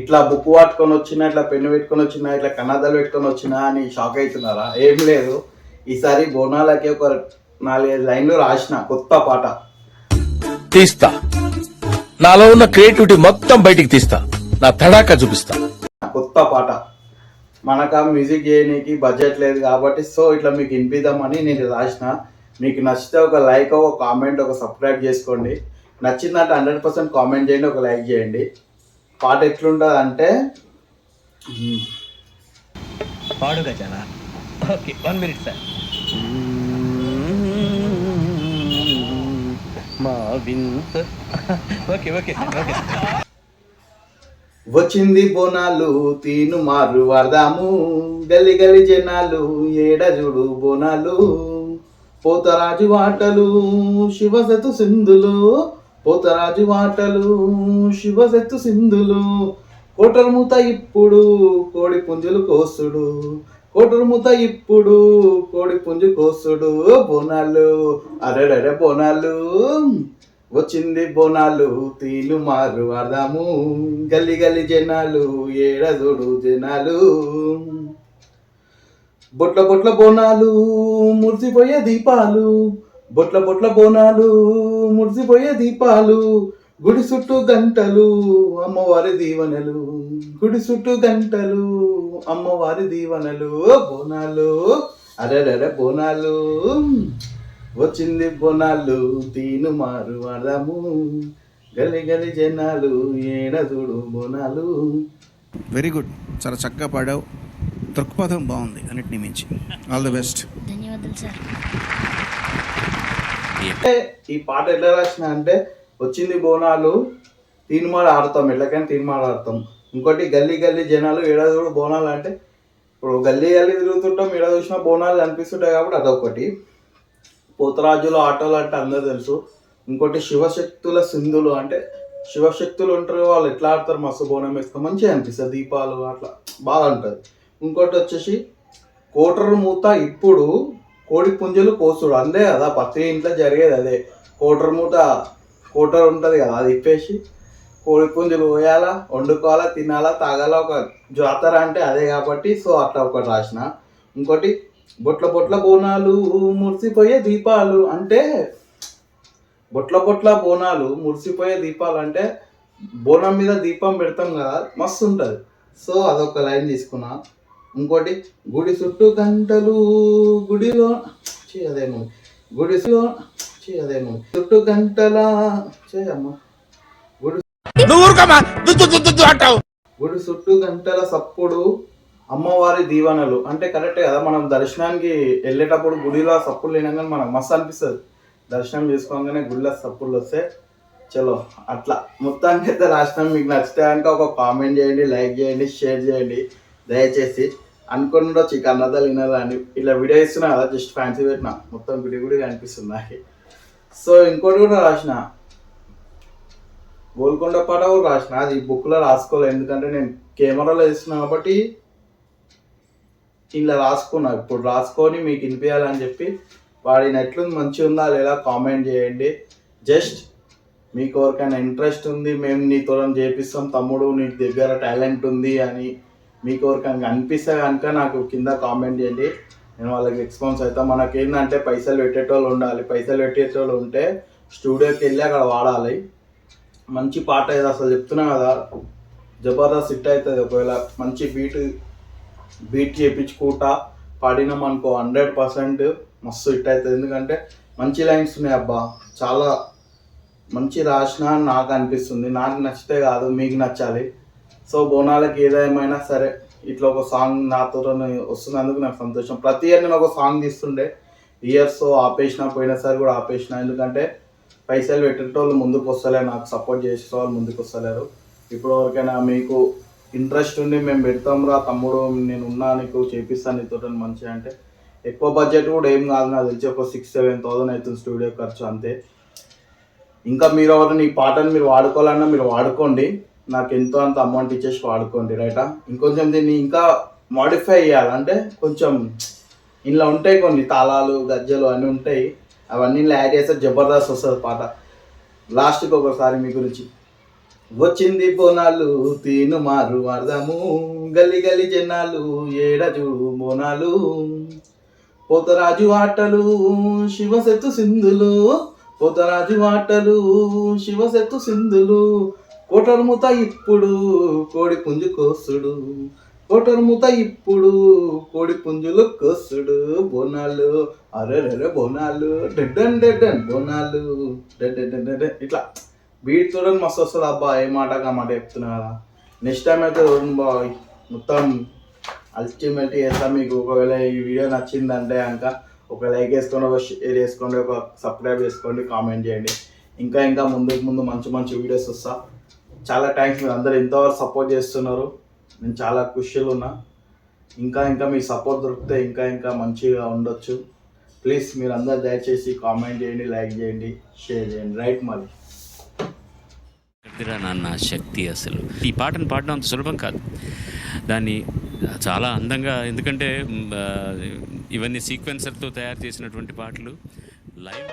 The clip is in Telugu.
ఇట్లా బుక్ పట్టుకొని వచ్చినా ఇట్లా పెన్ను పెట్టుకొని వచ్చినా ఇట్లా కన్నదాలు పెట్టుకొని వచ్చినా అని షాక్ అవుతున్నారా? ఏం లేదు. ఈసారి బోనాలకి ఒక నాలుగైదు లైన్లు రాసిన కొత్త పాట. తీస్తా. నాలో ఉన్న క్రియేటివిటీ మొత్తం బయటికి తీస్తా. నా తడాకా చూపిస్తా. కొత్త పాట. మనకు ఆ మ్యూజిక్ చేయడానికి బడ్జెట్ లేదు కాబట్టి సో ఇట్లా మీకు వినిపిద్దామని నేను రాసిన. మీకు నచ్చితే ఒక లైక్ ఒక కామెంట్ ఒక సబ్స్క్రైబ్ చేసుకోండి. నచ్చిందంటే హండ్రెడ్ పర్సెంట్ కామెంట్ చేయండి ఒక లైక్ చేయండి. పాట ఎట్లుంటుంది అంటే పాడు ఓకే వన్ మినిట్ సార్. మా వింత. ఓకే ఓకే ఓకే వచ్చింది బోనాలు తీను మారు వాడదాము గలి గలి జనాలు ఏడ చూడు బోనాలు. పోతరాజు వాటలు శివసతు సింధులు. పోతరాజు వాటలు శివసత్తు సింధులు కోటరుముత ఇప్పుడు కోడి పుంజులు కోసుడు. కోటరుముత ఇప్పుడు కోడి పుంజు కోసుడు. బోనాలు అరెడరే బోనాలు వచ్చింది బోనాలు తీలు మారు అర్థము. గల్లి గల్లి జనాలు ఏడదుడు జనాలు. బొట్ల బొట్ల బోనాలు మురిసిపోయే దీపాలు బొట్ల బొట్ల బోనాలు మురిసిపోయే దీపాలు గుడి చుట్టూ గంటలు అమ్మవారి దీవెనలు. గుడి చుట్టూ గంటలు అమ్మవారి దీవెనలు బోనాలు. అరెరరే బోనాలు. వచ్చింది బోనాలు తీను మారు అడము గలి గలి జనాలు ఏడదుడు బోనాలు. వెరీ గుడ్ చాలా చక్కగా పాడావు. దృక్పథం బాగుంది అన్నిటినీ మించి. ఆల్ ది బెస్ట్ ధన్యవాదాలు సార్. ఈ పాట ఎట్లా రాసిన అంటే వచ్చింది బోనాలు తీన్మాడ ఆడతాం ఎట్లకైనా తీన్మాడ ఆడతాం. ఇంకోటి గల్లీ గల్లీ జనాలు ఏడాది బోనాలు అంటే ఇప్పుడు గల్లీ గల్లీ తిరుగుతుంటాం ఏడాది చూసినా బోనాలు అనిపిస్తుంటాయి కాబట్టి అదొకటి. పోతరాజులు ఆటోలు అంటే అందరూ తెలుసు. ఇంకోటి శివశక్తుల సింధులు అంటే శివశక్తులు ఉంటారు వాళ్ళు ఎట్లా ఆడతారు మస్తు బోనం వేస్తాం మంచిగా అనిపిస్తుంది దీపాలు అట్లా బాగా ఉంటుంది. ఇంకోటి వచ్చేసి కోటరు మూత ఇప్పుడు కోడి పుంజులు కోసుడు అంతే కదా ప్రతి ఇంట్లో జరిగేది అదే. కోటరు మూట కోటర్ ఉంటుంది కదా అది ఇప్పేసి కోడి పుంజులు పోయాలా వండుకోవాలా తినాలా తాగాలా ఒక జాతర అంటే అదే కాబట్టి సో అట్లా ఒకటి రాసిన. ఇంకోటి బొట్ల బొట్ల బోనాలు మురిసిపోయే దీపాలు అంటే బొట్ల బొట్ల బోనాలు మురిసిపోయే దీపాలు అంటే బోనం మీద దీపం పెడతాం కదా మస్తు ఉంటుంది. సో అదొక లైన్ తీసుకున్నా. ఇంకోటి గుడి చుట్టూ గంటలు గుడిలో చీ, అదేమో. గుడిలో చీ, అదేమో. చుట్టూ గంటల చేయమ్మా గుడి అంటావు. గుడి చుట్టూ గంటల సప్పుడు అమ్మవారి దీవెనలు. అంటే కరెక్టే కదా మనం దర్శనానికి వెళ్ళేటప్పుడు గుడిలో సప్పులు లేనగానే మనకు మస్తు అనిపిస్తుంది. దర్శనం చేసుకోగానే గుడిలో సప్పులు వస్తే చలో అట్లా. మొత్తానికి అయితే రాసినాం మీకు నచ్చితే కనుక ఒక కామెంట్ చేయండి లైక్ చేయండి షేర్ చేయండి. దయచేసి అనుకుని ఉండొచ్చు ఈ కన్నదాలు వినాలని ఇట్లా వీడియో ఇస్తున్నా కదా జస్ట్ ఫ్యాన్సీ పెట్టిన. మొత్తం గుడి గుడి కనిపిస్తుంది నాకు సో ఇంకోటి కూడా రాసిన. గోల్కొండ పాట కూడా రాసిన. అది బుక్లో రాసుకోలేదు ఎందుకంటే నేను కెమెరాలో వేస్తున్నా కాబట్టి ఇలా రాసుకున్నా. ఇప్పుడు రాసుకొని మీకు వినిపించాలని చెప్పి వాడిని ఎట్లుంది మంచిగా ఉందా లేదా కామెంట్ చేయండి. జస్ట్ మీకు ఎవరికైనా ఇంట్రెస్ట్ ఉంది మేము నీతో చేపిస్తాం తమ్ముడు నీ దగ్గర టాలెంట్ ఉంది అని మీకు ఎవరికైనా అనిపిస్తే కనుక నాకు కింద కామెంట్ చేయండి. నేను వాళ్ళకి రెస్పాన్స్ అవుతా మనకి ఏంటంటే పైసలు పెట్టేటోళ్ళు ఉండాలి. పైసలు పెట్టేటోళ్ళు ఉంటే స్టూడియోకి వెళ్ళి అక్కడ వాడాలి. మంచి పాట అయితే అసలు చెప్తున్నా కదా. జబర్దస్త్ హిట్ అవుతుంది ఒకవేళ. మంచి బీట్ బీట్ చేయించుకుంటా పాడినాం అనుకో హండ్రెడ్ పర్సెంట్ మస్తు హిట్ అవుతుంది ఎందుకంటే మంచి లైన్స్ ఉన్నాయి అబ్బా. చాలా మంచి రాసిన నాకు అనిపిస్తుంది. నాకు నచ్చితే కాదు మీకు నచ్చాలి. సో బోనాలకి ఏదేమైనా సరే ఇట్లా ఒక సాంగ్ నాతో వస్తున్నందుకు నాకు సంతోషం. ప్రతి ఇయర్ నేను ఒక సాంగ్ తీస్తుండే. ఇయర్స్ ఆపేసిన పోయినసారి కూడా ఆపేసిన. ఎందుకంటే పైసలు పెట్టేటోళ్ళు ముందుకు వస్తలేరు. నాకు సపోర్ట్ చేసే వాళ్ళు ముందుకు వస్తలేరు. ఇప్పుడు వరకైనా మీకు ఇంట్రెస్ట్ ఉండి మేము పెడతాం రా తమ్ముడు నేను ఉన్నా నీకు చేపిస్తాను నీతో మంచిగా అంటే. ఎక్కువ బడ్జెట్ కూడా ఏం కాదు. నాకు తెలిసి ఒక సిక్స్ సెవెన్ థౌసండ్ అవుతుంది స్టూడియో ఖర్చు అంతే. ఇంకా మీరు ఎవరైనా ఈ పాటను మీరు వాడుకోవాలన్నా మీరు వాడుకోండి. నాకు ఎంతో అంత అమౌంట్ ఇచ్చేసి వాడుకోండి రైటా ఇంకొంచెం దీన్ని ఇంకా మాడిఫై చేయాలంటే కొంచెం ఇందులో ఉంటాయి కొన్ని తాళాలు గజ్జలు అన్నీ ఉంటాయి. అవన్నీ యాడ్ చేస్తే జబర్దస్త్ వస్తుంది పాట. లాస్ట్కి ఒకసారి మీ గురించి. వచ్చింది బోనాలు తీను మారు అర్థము. గల్లి గల్లి జనాలు ఏడజు బోనాలు. పోతరాజు ఆటలు శివసెత్తు సింధులు. పోతరాజు ఆటలు శివసెత్తు సింధులు. కోటర్ముత ఇప్పుడు కోడి పుంజు కోసుడు. కోటర్ముత ఇప్పుడు కోడి పుంజులు కోసుడు. బోనాలు అరే బోనాలు డెడ్డన్ డెడ్డన్ బోనాలు. డెడ్డన్ డెడ్డన్ ఇట్లా. బీట్ చూడండి మస్తు వస్తుంది అబ్బా ఏ మాట మాట చెప్తున్నా కదా. నెక్స్ట్ టైం అయితే చూడండి బాయ్ మొత్తం అల్టిమేట్ చేస్తా మీకు. ఒకవేళ ఈ వీడియో నచ్చిందంటే కనుక ఒక లైక్ వేసుకోండి ఒక షేర్ చేసుకోండి ఒక సబ్స్క్రైబ్ చేసుకోండి కామెంట్ చేయండి. ఇంకా ఇంకా ముందుకు ముందు మంచి మంచి వీడియోస్ వస్తా. చాలా థ్యాంక్స్ మీరు అందరు ఎంతవరకు సపోర్ట్ చేస్తున్నారు. నేను చాలా ఖుషిలో ఉన్నా. ఇంకా ఇంకా మీ సపోర్ట్ దొరికితే ఇంకా ఇంకా మంచిగా ఉండొచ్చు. ప్లీజ్ మీరు అందరు దయచేసి కామెంట్ చేయండి లైక్ చేయండి షేర్ చేయండి. రైట్ మరి నాన్న శక్తి అసలు. ఈ పాటను పాడడం అంత సులభం కాదు. దాన్ని చాలా అందంగా ఎందుకంటే ఇవన్నీ సీక్వెన్సర్తో తయారు చేసినటువంటి పాటలు. లైవ్